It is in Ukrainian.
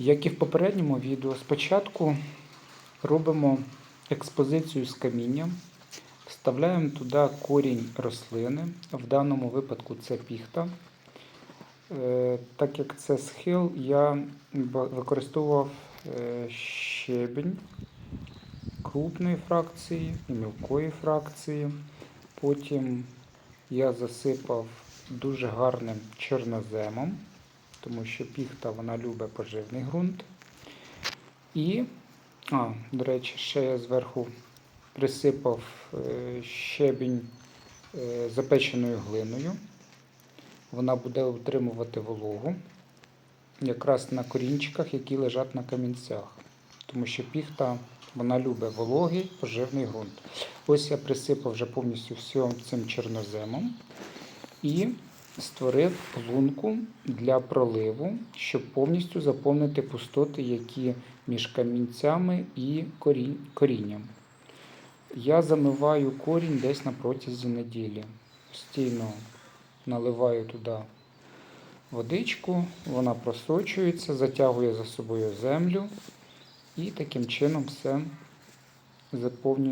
Як і в попередньому відео, спочатку робимо експозицію з камінням, вставляємо туди корінь рослини, в даному випадку це піхта. Е, Так як це схил, я використовував е, щебінь крупної фракції і мілкої фракції. Потім я засипав дуже гарним чорноземом, тому що піхта вона любить поживний ґрунт. І, а, до речі, ще я зверху присипав е, щебінь е, запеченою глиною. Вона буде утримувати вологу якраз на корінчиках, які лежать на камінцях. Тому що піхта вона любить вологий поживний ґрунт. Ось я присипав вже повністю всім цим чорноземом і створив лунку для проливу, щоб повністю заповнити пустоти, які між камінцями і корінням. Я замиваю корінь десь на протязі неділі. Постійно наливаю туди водичку, вона просочується, затягує за собою землю і таким чином все заповнюється.